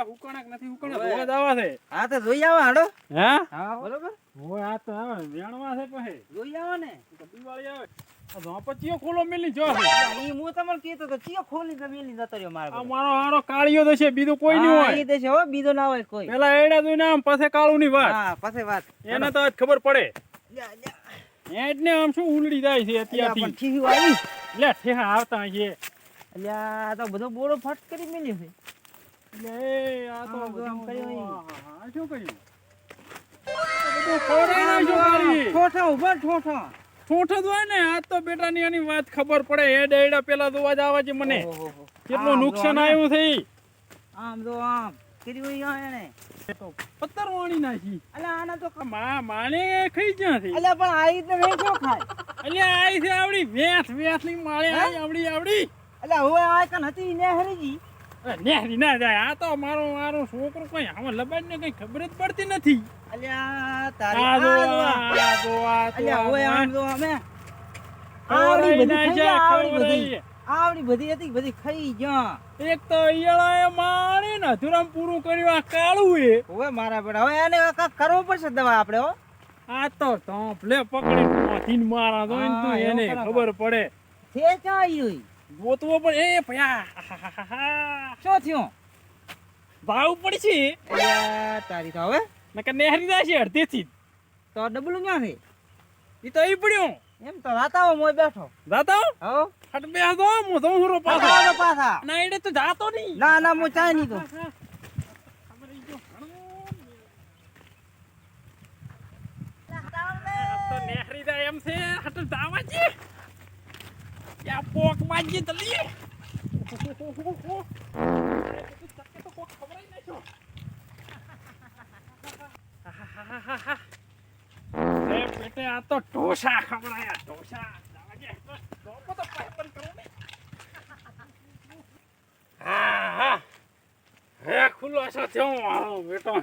લ્યા હુકણક નથી હુકણક હવે. ધોવા છે. હા તો જોઈ આવો હાડો. હે? હા બરોબર? હોય આ તો આવે વેણવા છે પછી. જોઈ આવો ને. દિવાળી આવે. ઝોપચીઓ ખોલો મેલી જો. ઈ હું તમને કીધું તો ચિયો ખોલી તો મેલી જતો રહ્યો મારા આ મારો હારો કાળિયો તો છે કોઈ નહીં હોય. ઈ તો હો બીજો ના હોય કોઈ. પેલા એડા જોઈને આમ પાસે કાળું ની વાત. હા પાસે વાત. એને તો આજ ખબર પડે. લ્યા, ને આમ શું ઉલડી જાય છે અત્યારથી. ઠીહું આવી લે ઠેહા આવતા છે અલ્યા આ તો બધો બોરો ફટ કરી મેલ્યો છે. આ તો આમ બધું કર્યું હોય. શું કર્યું? તો બધું ખોરાઈ નાખ્યું મારી. ઠોઠા ઊભા ઠોઠા. ઠોઠ જ હોય ને આજ તો બેટાની એની વાત ખબર પડે. હેડ હેડા પેલા તો અવાજ આવે છે મને. કેટલું આમ નુકસાન આવ્યું છે આમ જો આમ. કરી હોય એને? એ તો પત્તર વાણી નાખી. અલ્યા આના તો મા માને ખાઈ જ્યાંથી. અલ્યા પણ આઈ ખાય. આઈ છે આવડી. વેઠ વેઠની માળે? આઈ આવડી આવડી. અલ્યા હવે આ કન હતી ને હરીજી અરે નેહરી ના જાય. આ તો મારો મારો છોકરો કઈ આમાં લબાઈ ને કઈ ખબર જ પડતી નથી. અલ્યા તારી આ જો આ જો આ. આ જો આ જો અલ્યા હવે આમ જો અમે આવડી બધી ના ખાઈ જાય, ગયા, આવડી બધી. આવડી બધી હતી બધી ખાઈ ગયા. એક તો ઈયળાએ મારી ને અધૂરામ પૂરું કર્યું આ કાળું એ હવે મારા બેટા હવે એને કાંઈક કરવો પડશે દવા આપણે હો. આ તો ટોપલે પકડી મોથીને મારા તો એને તો. ખબર પડે. છે આવ્યું ગોતવો પણ એ ભયા. શું થયું? ભાવ પડશે તારી તો હવે. નકર નેહરી જશે અડધેથી. તો ડબલું ક્યાં છે? ઈ તો ઈ પડ્યું. એમ તો રાતાઓ મોય બેઠો. રાતાઓ? હો. હટ બે દો હું તો હુરો પાછો પાછા. ના એડે તો જાતો નહીં. ના ના હું ચાય નહીં તો નેહરી જાય એમ છે. હટ જાવા છે પોક માજી તલી એ આ તો ઢોસા ખવડાયા ઢોસા. હા હા હે ખુલ્લો છો થયો મારો બેટો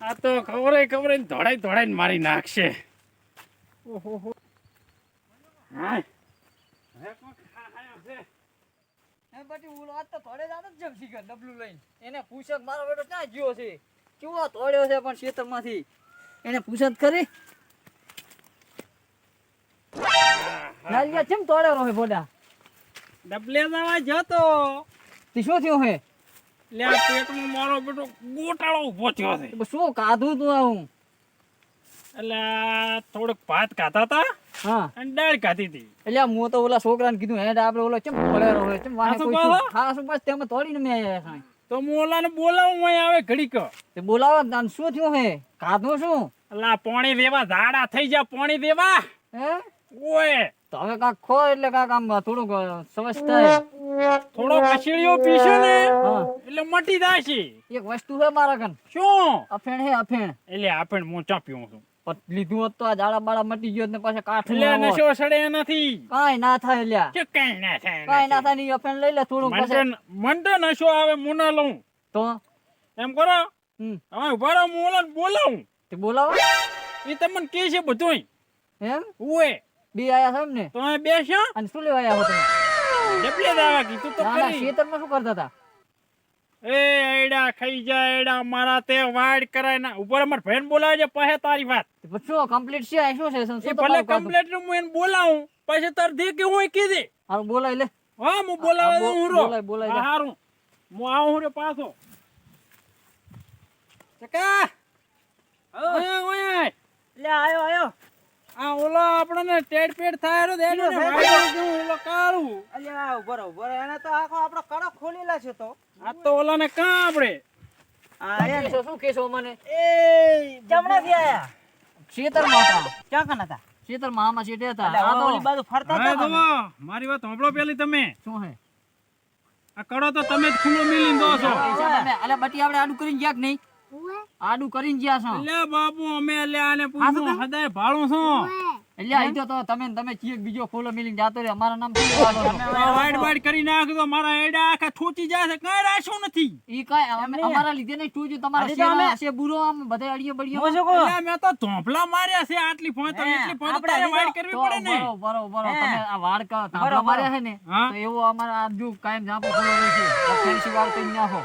આ તો ખબર ખબર ધોડાઈ ધોડાઈને મારી નાખશે ઓહો હા હે કોક ખાયા છે એ પછી ઓલો આજ તો થોડે જાત જ જમશી ગયો ડબલું લઈને. એને પૂછક મારો બેટો ક્યાં ગયો છે? કેવો તોડ્યો છે પણ ખેતરમાંથી? એને પૂછત કરી. નાલિયા ચેમ તોડ્યો રહે બોડા ડબલે જવા જતો. તે શું થયો હે? લે પેટમાં મારો બેટો ગોટાળો ઊભો થયો છે. શું કાધું તું આવું? એટલે થોડોક ભાત ખાતા હતા હા. અને દાળ ખાતી હતી. એટલે હું તો ઓલા છોકરાને કીધું હેડ આપણે ઓલો કેમ તોડ્યો રહે કેમ વાહે કોઈ શું બસ તેમાં તોડીને મે આયા ખાય તો હું ઓલાને બોલાવું મય આવે ઘડીક. તે બોલાવો તાન શું થયું હે? ખાધો શું? એટલે પાણી દેવા ઝાડા થઈ જા પાણી દેવા હે? ઓય. તો હવે કાંક ખો એટલે કાક આમ થોડુંક સમજ થાય થોડો કચીડીઓ પીશો ને એટલે મટી જશે. એક વસ્તુ છે મારા કન શું? અફેણ હે અફેણ. એટલે અફેણ હું ચા પીવું છું. લીધું હોત તો આ જાડા બાળા મટી ગયો ને પાછા કાઠું નશો સડે નથી કાઈ ના થાય લ્યા કે કઈ ના થાય કાંઈ ના થાયની અફેણ લઈ લે થોડું પાછા. મન તો નશો આવે ના લઉં. તો? એમ કરો. હવે ઊભા રહો હું ઓલા બોલાવું. તે બોલાવો? એ તમને કે છે બધું એમ? ઉએ બે આયા છે ને? તો અહીં બેસ્યો અને શું લેવા આયા હો તમે? ડબલે દાવા કીધું તો કરી ખેતરમાં શું કરતા હતા? એ એડા ખાઈ જાય એડા મારા તે વાડ કરાય ના. ઉપર અમાર ભેન બોલાવે છે પહે તારી વાત. પૂછો કમ્પ્લીટ છે? શું છે? એ ભલે કમ્પ્લીટનું હું એને બોલાવું પછી તાર દે કે હું કીધી. હારું બોલાય લે. હા હું બોલાવે દઉં હું રો બોલાય, બોલાય હારું. હું આવું હું રે પાછો. ચકા! ઓય ઓય. લે આયો આયો. આ ઓલો આપણને ટેડ પેડ થાય રો દેડો ને ઓલો કાળું. અલ્યા ઊભો રહો, ઊભો રહો. એને તો આખો આપણો કડો ખોલેલા છે તો. આ તો ઓલાને કા આપણે? તો શું કેસો મને? એ જમણાથી આયા. શેતરમાં માતા. ક્યાં કન હતા? શેતરમાં મામા શેઠે હતા. આ તો ઓલી બાજુ ફરતા હતા મારી વાત સાંભળો પેલી તમે. શું હે? આ કડો તો તમે જ ખુલ્લો મિલી દો છો. અલે બટી આપણે આડું કરીને ગયા કે નહીં. આડું કરીને ગયા છો. એટલે બાપુ અમે એટલે આને પૂછું હદાય ભાળું છું. એટલે આઈ તો તમે તમે ચીક બીજો ખોલો મિલીને જાતો રે અમારા નામ? વાઈડ વાઈડ કરી નાખજો મારા એડા આખા થોચી જશે. છે કઈ રાખ્યું નથી. ઈ કાંઈ અમે- અમારા લીધે નહીં જો તમારા શેમાં છે બુરો આમ બધે અડીએ બડીએ એટલે મે તો ધોંપલા માર્યા છે આટલી ફોન તો એટલી ફોન તો વાઈડ કરવી પડે ને. બરો બરો તમે આ વાળ કા ધોંપલા માર્યા છે ને તો એવો અમારા આજુ કાયમ જાપો ખોલો રહે છે ફેન્સી વાળ કરી નાખો.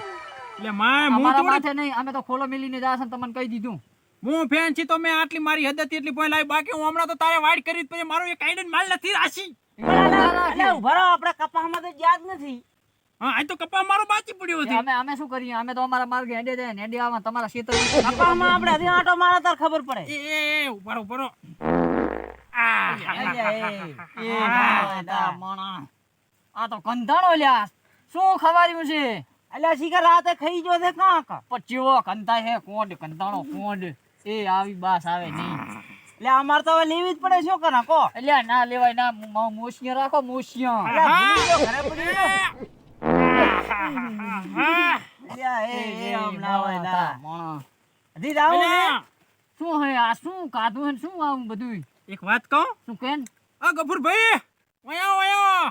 એટલે માય હું તો માથે નહીં અમે તો ખોલો મેલીને જાશે તમને કહી દીધું હું ફેન છી તો મેં આટલી મારી હદ હતી એટલી પોઈન્ટ લાવી બાકી હું હમણાં તો તારે વાઈટ કરી પછી મારો એક આઈડન માલ નથી રાશી એટલે ઊભા આપણે કપામાં તો યાદ નથી હા આ તો કપા મારો બાકી પડ્યો છે અમે અમે શું કરીએ અમે તો અમારા માર્ગે હેડે જાય ને હેડે આવા તમારા ક્ષેત્ર કપામાં આપણે હજી આટો મારા તાર ખબર પડે એ એ ઉભરો ઉભારો. આ તો કંધાણો લ્યા શું ખવાર્યું છે અલ્યા શીખર રાતે ખાઈ ગયો છે કાં કાં? પણ ચેવો હે કોંડ કંતાણો કોંડ એ આવી બાસ આવે નહીં. એટલે અમારે તો હવે લેવી જ પડે શું કરે કો? એટલે ના લેવાય ના મો- મોસિયા રાખો મોસિયા શું હે આ શું હે શું આવું બધું એક વાત કહું? શું કેન? આ ગફુરભાઈ વયા વયા!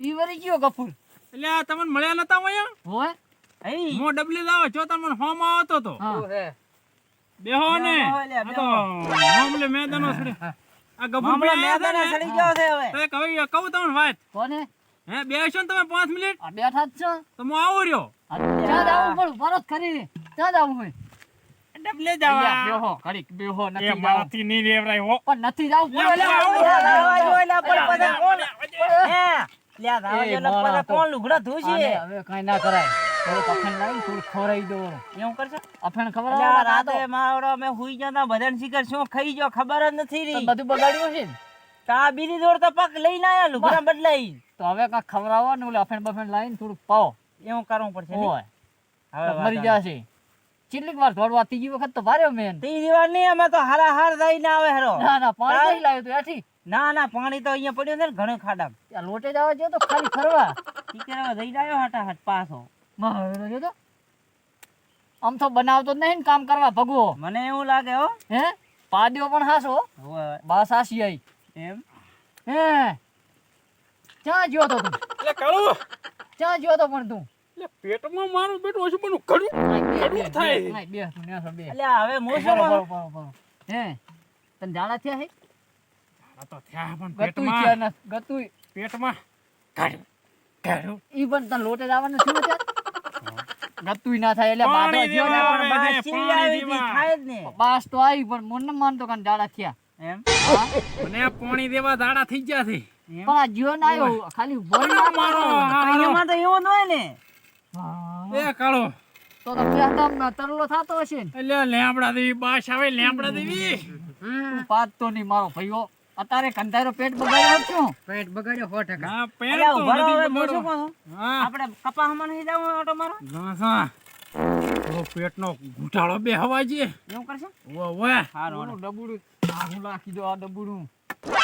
ઈ વરી ગયો ગફુર. એટલે આ તમને મળ્યા નતા વયા હોય હઈ. હું ડબલી લાવો છો તમને હોમ આવતો તો હા બેહો ને તો મામલે મેદાનો છોડી આ મામલો ગફુરભાઈ આયા સડી ગયો છે હવે તો એક કહું તમને વાત કોને હે બેસો ને તમે પાંચ મિનિટ આ બેઠા જ છો તો હું આવું રહ્યો ચા જાવું પડું પરત કરી ચા જાવું હોય ડબલે અહીંયા બેહો ઘડીક બેહો નથી જાવ મારાથી નહીં રેવરાય હો પણ નથી જાવ. આવું. જો, પણ કોણ? હે, કોણ લુગડા ધોશે? હવે કાંઈ ના કરાય. દો એવું કરશો? અફેણ રાતે હુઈ શું ખાઈ ગયો ખબર જ નથી રહી. બધું બગાડ્યું છે તો આ બીજી દોડ તો પગ લઈને આયા લુગડા બદલાઈ. તો હવે કાંઈક ખવડાવો ને ઓલે અફેણ બફેણ લાવીને પાવ. એવું કરવું પડશે હવે મરી જશે કેટલીક વાર દોડવા ત્રીજી વખત તો ભાર્યો મેન ત્રીજી વાર નહીં અમે તો હારા હાર દઈને આવે હેરો. ના ના પાણી નહીં લાવ્યું તું એથી ના ના પાણી તો અહીંયા પડ્યું છે ને ઘણો ખાડા ત્યાં લોટે જવા જો તો ખાલી ફરવા. ટીચર હવે દઈને આવ્યો હટા હટ પાછો મારો જો તો. આમ તો બનાવતો જ નહીં ને કામ કરવા ભગવો. મને એવું લાગે હો. હે? પાડ્યો પણ હાસો. બસ હાસી આઈ. એમ? હે? ક્યાં જ્યો તો તું. એટલે કળું ક્યાં જ્યો તો પણ તું. એટલે પેટમાં મારું બેટું હશે પણ ઘડું ઘડું થાય. બે છો, એટલે હવે બરો. હે તને ઝાડા થયા હે? આ તો થયા પણ પેટમાં નથી, પેટમાં ઘડું ઘડું. ઈ પણ તને લોટે જવાનું થયું અત્યારે? ગતુય ના થાય એટલે બાબા બાટો ને પણ. બાસ ચીવી આવી થાય જ ને. બાસ તો આવી પણ મને માન તો કાન ઝાડા થયા. એમ? મને પાણી દેવા દાડા થઈ ગયા છે. પણ જ્યો ના આવ્યો ખાલી બોલ મારો? એમાં તો એવો જ હોય ને. એ કાળો. તો તો પેહતા તરલો થતો હશે ને. એટલે લેમડા દેવી બાશ આવે લેમડા દેવી. તું પાતતો નહીં મારો ભાઈઓ. અત્યારે કંધારો પેટ બગાડ્યો છું પેટ બગાડ્યો સો ટકા. હા પેટ તો મોસમ બગાડો. હા? આપણે કપાસમાં નહીં જવું ઓટો મારો ગાસા. તો પેટનો ઘૂંટાળો બે હવા છે. એવું કરશે? ઓ વે હારો ડબુડું આહું લાખી દો આ ડબુડું.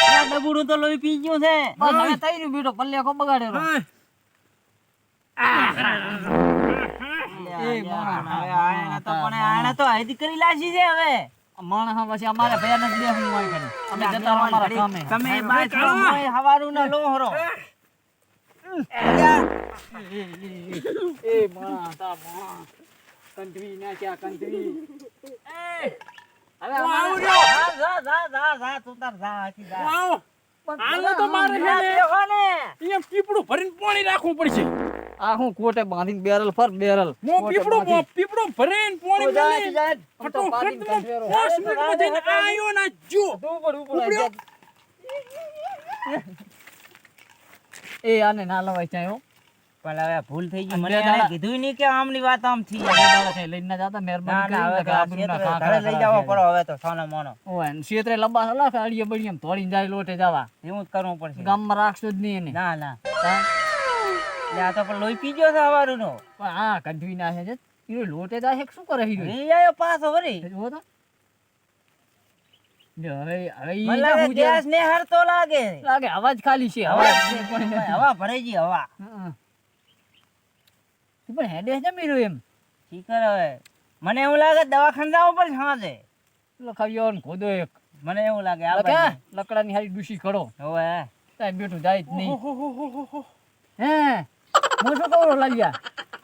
આ ડબુડું તો લોહી પી ગયું છે. બસ હવે થઈ રહ્યું બેટો પલ્લેકો બગાડેલો. હાય. એ માણા. હવે આણે તો પણ આણે તો હૈદી કરી લાશી છે હવે માણસ પછી અમારે ભયા નથી બેસવું હોય ઘરે. અમે જતા રહો અમારા કામે તમે બાર છો, હવારું ના લો એ માણા તા માણા કંઠવી નાખ્યા કંઠવી એ હવે આવું અમારે જા, જા, જા, જા, જા, તું તાર જા, અહીંથી જા. હું આવું. તો મારે છે ને, બેહો ને. પીપળું ભરીને પાણી રાખવું પડશે આ હું કોટે બાંધીને બેરલ ફર બેરલ. મો પીપડો પીપળું ભરીને પોણી મેલી ફટો પાડીને કંઠવેરો. પાંચ મિનિટમાં જઈને આયો ના જો. ઉપર ઉપર એ આને ના લવાય ચાયો પણ હવે ભૂલ થઈ ગઈ. મને બે કીધું નહીં કે આમની વાત આમ થઈ લઈને ના જાતા મહેરબાની હવે કરીને ઘરે લઈ જાવો પડો હવે તો સોનો મોનો. ઓય, ક્ષેત્રે લંબા સલા અડીએ બડીએ તોડીને જાય લોટે જવા. એવું જ કરવું પડશે. ગામમાં રાખશો જ નહીં એને. ના ના. હા? આ તો પણ લોહી પી ગયો છે હવારું નો પણ આ કઢવી નાખે છે હીરો લોટે જાય છે શું કરે હીરો ઈ આયો પાછો વળી જુઓ તો. હવે હવે મને. ગેસ ને હરતો લાગે. લાગે અવાજ ખાલી છે હવા હવા ભરાઈ ગઈ હવા. તું પણ હેડે છે મીરો એમ. શીખર હવે. મને એવું લાગે દવાખાને જવું પડશે સાંજે લખાવ્યો ને ખોદો એક. મને એવું લાગે આ લકડાની હારી ડૂસી કરો હવે. બેઠું જાય જ નહીં. હે? હું શું કહું લાલિયા?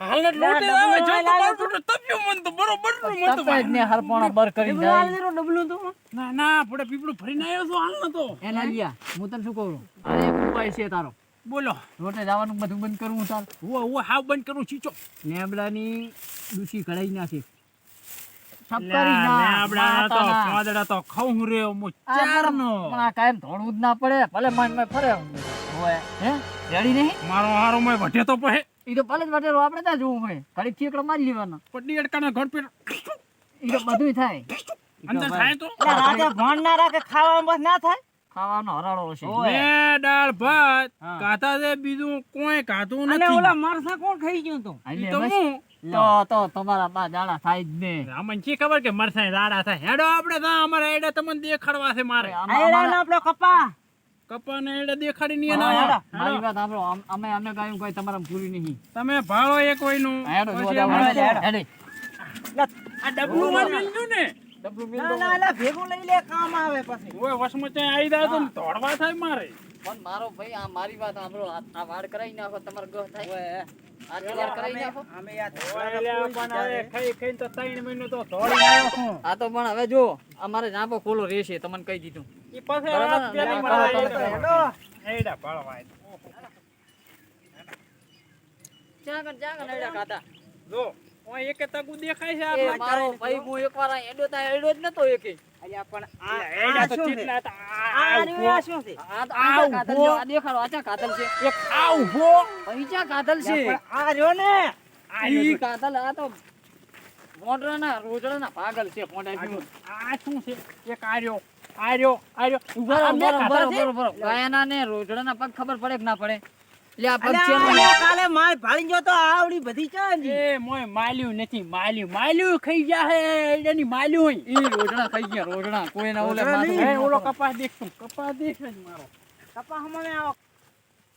હાલને લોટે આવે જો તો તો તપ્યો મન તો બરોબરનું મન તો તપે જ ને હરપોણા બર કરી જાય. ડબલું તો ના ના પડે પીપળું ભરીને આવ્યો છો હાલ તો. એ લાગ્યા હું તને શું કહું? અરે એક ઉપાય છે તારો. બોલો. રોટે જવાનું બધું બંધ કરવું તાર. હું હું હાવ બંધ કરું ચીચો. નેબડાની દૂષી કઢાઈ નાખી. આપડા તો પાંદડા તો ખાઉં રે હું ચારનો. પણ આ કાયમ જ ના પડે. ભલે મનમાં ફરે હે. રેડી નહીં? મારો હારો મેં વઢે તો પહે ઈ તો ભલે જ આપણે ત્યાં જોવું હોય. ઘડીક ચીકડો મારી લેવાનો. પડી અડકાના ઘર પેટ ઈ તો બધું થાય. અંદર થાય તો. એટલે ભણ ના રાખે ખાવામાં બસ ના થાય. ખાવાનો હરાળો છે. બે દાળ ભાત કાતા છે બીજું કોઈ કાતું અને ઓલા મારસા કોણ ખાઈ ગયો તું તો હું. તો તો તમારા બા દાડા થાય જ ને આમાં શી ખબર કે મરસાઈ રાડા થાય? હેડો આપણે તા અમારે એડા તમને દેખાડવા છે મારે. અમારા- કપા. કપા એડે દેખાડી ની ના મારી વાત સાંભળો. અમે અમે કાંઈ કોઈ તમારા પૂરી નહીં. તમે ભાળો એક કોઈનું નું પછી અમારે હેડો. આ ડબલું માં મેલ્યું ને. ના ના એટલે ભેગું લઈ લે કામ આવે પછી. ઓય વસમતે આવી જાય તો તોડવા થાય મારે. પણ મારો ભાઈ આ મારી વાત સાંભળો. આ વાડ કરાવી નાખો તમારો ગહ થાય. ઓય લે, પણ હવે ખાઈ ખાઈને તો ત્રણ મહિનો તો દોડી આવ્યો છું. આ તો પણ હવે જો અમારે જાંબો ખોલો રહેશે તમને કહી દીધું. ઈ પાસે પેલી. એડા જો ઓય એકે તગુ દેખાય છે મારો ભાઈ હું એકવાર આ એડો તા એડો જ નતો એકે. અલ્યા પણ આ આ એડા તો ચીટલા હતા. આ- આ આ રહ્યું આ શું છે? આ આ કાતલ આ દેખાડો આ કાતલ છે? એક આ ઊભો. અહીં ક્યાં કાતલ છે? આ રહ્યો ને. આ ઈ કાતલ આ તો મોઢરાના રોજડાના પાગલ છે પોંડા આ શું છે? એક આ રહ્યો આ રહ્યો આ રહ્યો ઊભા રહો, ઊભા રહો, ઊભા રહો, ગાયના ને રોજડાના પગ ખબર પડે કે ના પડે? લે આ પગ છે કાલે માલ ભાળી ગયો તો આવડી બધી ચાંદી એ મોય માલ્યું નથી માલ્યું. માલ્યું ખાઈ જાહે એડાની માલ્યું હોય. ઈ રોજડા ખાઈ ગયા રોજડા. ઓલે માથું ઓલો કપાસ કપાસ દેખે જ મારો. કપા હમને આવો.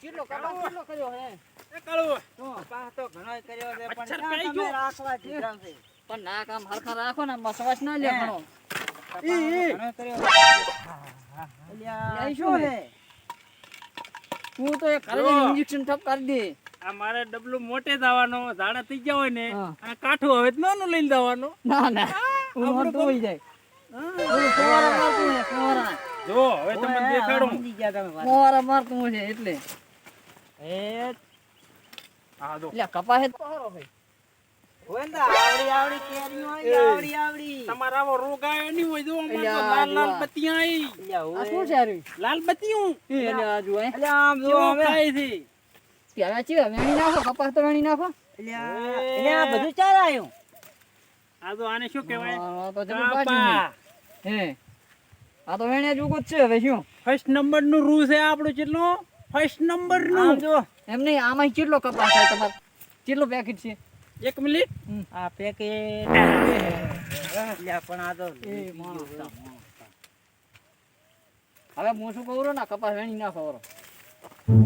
કેટલો કપાસ કેટલો કર્યો હે. એ કાળુ. કપા તો ઘણોય કર્યો છે પણ મચ્છર ક્યાં કઈ તમે રાખવા દીધા છે. પણ ના કામ હરખા રાખો ને મસવાસ ના લે હે. ઘણો. ઈ, ઈ. શું છે તો એક. ઇન્જેક્શન ઠપ કરી દે. આ મારે ડબલું મોટે જવાનો ઝાડા થઈ ગયા હોય ને હા. આ કાઠું હવે નાનું લઈને જવાનું. ના ના. હું મોટો હોઈ જાય. હે. જો હવે તમને દેખાડું. મારતું છે એટલે. એ હા જો. એટલે કપાસ જ પહારો ભાઈ. તો આવડી આવડી કેરીઓ હોય, આવડી આવડી. તમારે રોગ આવ્યો નહીં હોય જો તો અલ્યા, લાલ લાલ બત્તી આવી આ શું છે લાલ એટલે આ. આમ જો હવે. ખાય છે? પ્યાલા ચીવા વેણી નાખો કપાસ તો વેણી નાખો. અલ્યા, આ બધું ચાર આવ્યું આ તો આને શું કહેવાય? આ તો જબર હે. હે. આ તો વેણ્યા જ જ છે હવે શું? ફર્સ્ટ નંબરનું રૂ છે આપણું કેટલું ફર્સ્ટ નંબરનું જો એમ નહીં આમાં કેટલો કપાસ થાય તમારે? કેટલો પેકેટ છે? એક મિનિટ. આ પેકેટ પણ આ તો હવે હું શું કહું ને કપાસ વેણી ના વરો.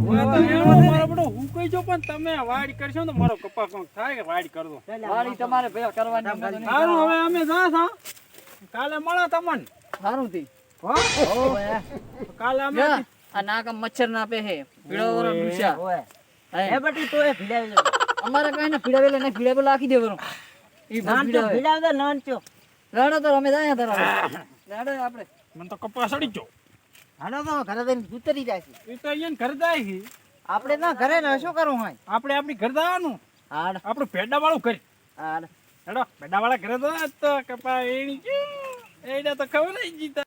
હવે તો એનો મારો બધો. હુકાઈ ગયો પણ તમે વાડ કરશો તો મારો કપા કોક થાય કે વાડ કરજો વાળી તમારે ભેગા કરવાની એમ બધું નહીં સારું હવે અમે જા થા કાલે મળો તમને. સારું થી કાલે અમે આ નાક મચ્છર ના પે હે પીળો વરો ડૂસ્યા. હે. એ ભીડાવી. અમારે કઈ ને પીડાવેલા ને પીડાવેલા આખી દેવાનું. ઈ નાનચો પીડાવે. નાનચો. રાડો તો અમે જાય તારા રાડો આપણે. મને તો કપા સડી ગયો. હાલો તો ઘરે જઈને ઉતરી જાય છે. એ તો અહીંયા ઘર જાય છે. આપણે ના ઘરે ને શું કરવું હોય? આપણે આપણી ઘર જવાનું. હાડ. આપણું પેડા વાળું કરી હાડ. હેડો પેડા વાળા ઘરે તો કપા એની એડા તો ખબર નહીં જીતા.